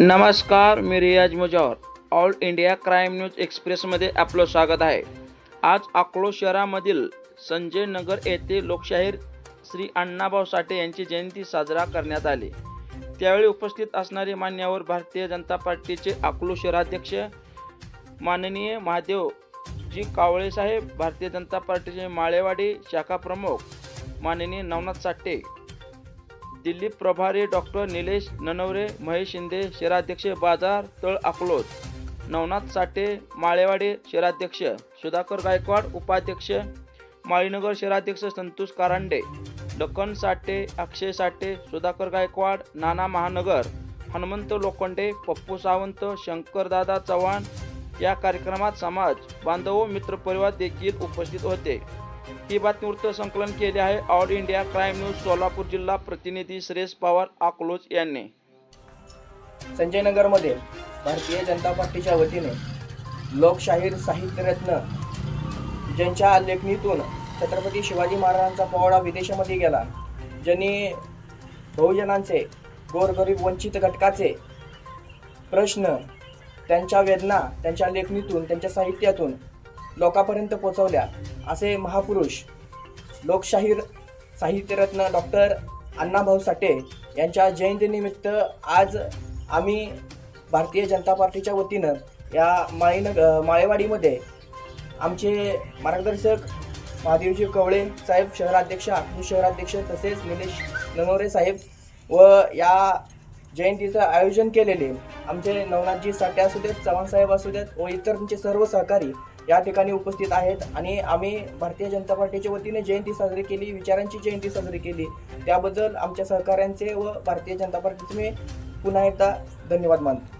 नमस्कार मी Riyaz Mujawar all India crime news एक्सप्रेसमध्ये आपलं स्वागत आहे. आज अकोलो शहरामधील संजय नगर येथे लोकशाहीर श्री अण्णाभाऊ साठे यांची जयंती साजरा करण्यात आली. त्यावेळी उपस्थित असणारे मान्यवर भारतीय जनता पार्टीचे अकोलो शहराध्यक्ष माननीय महादेव जी कावळे साहेब भारतीय जनता पार्टीचे माळेवाडी शाखा प्रमुख माननीय नवनाथ साठे दिल्ली प्रभारी डॉक्टर निलेश ननवरे महेश शिंदे शहराध्यक्ष बाजार तळ अकलोत नवनाथ साठे माळेवाडी शहराध्यक्ष सुधाकर गायकवाड उपाध्यक्ष माळीनगर शहराध्यक्ष संतोष कारांडे. लखन साठे अक्षय साठे सुधाकर गायकवाड नाना महानगर हनुमंत लोखंडे पप्पू सावंत शंकरदादा चव्हाण या कार्यक्रमात समाज बांधव मित्रपरिवार देखील उपस्थित होते. ही बातमी वृत्तसंकलन केले आहे. All India crime news Solapur जिल्हा प्रतिनिधी सुरेश पवार अकलोज यांनी. संजय नगरमध्ये भारतीय जनता पार्टीच्या वतीने लोकशाहीर साहित्यरत्न ज्यांच्या लेखणीतून छत्रपती शिवाजी महाराजांचा पोवाडा विदेशामध्ये गेला ज्यांनी बहुजनांचे गोरगरीब वंचित घटकाचे प्रश्न त्यांच्या वेदना त्यांच्या लेखणीतून त्यांच्या साहित्यातून लोकांपर्यंत पोचवल्या असे महापुरुष लोकशाहीर साहित्यरत्न डॉक्टर अण्णाभाऊ साठे यांच्या जयंतीनिमित्त आज आम्ही भारतीय जनता पार्टीच्या वतीनं या माळीनग माळेवाडीमध्ये आमचे मार्गदर्शक महादेवजी कवळे साहेब शहराध्यक्ष आखू शहराध्यक्ष तसेच निलेश ननवरे साहेब व या जयंतीचं आयोजन केलेले. आमचे नवनाथजी साठे असू देत चव्हाण साहेब असू देत व इतर तुमचे सर्व सहकारी या ठिकाणी उपस्थित आहेत. आणि आम्ही भारतीय जनता पार्टीच्या वतीने जयंती साजरी केली विचारांची जयंती साजरी केली. त्याबद्दल आमच्या सहकाऱ्यांचे व भारतीय जनता पार्टीचे मी पुन्हा एकदा धन्यवाद मानतो.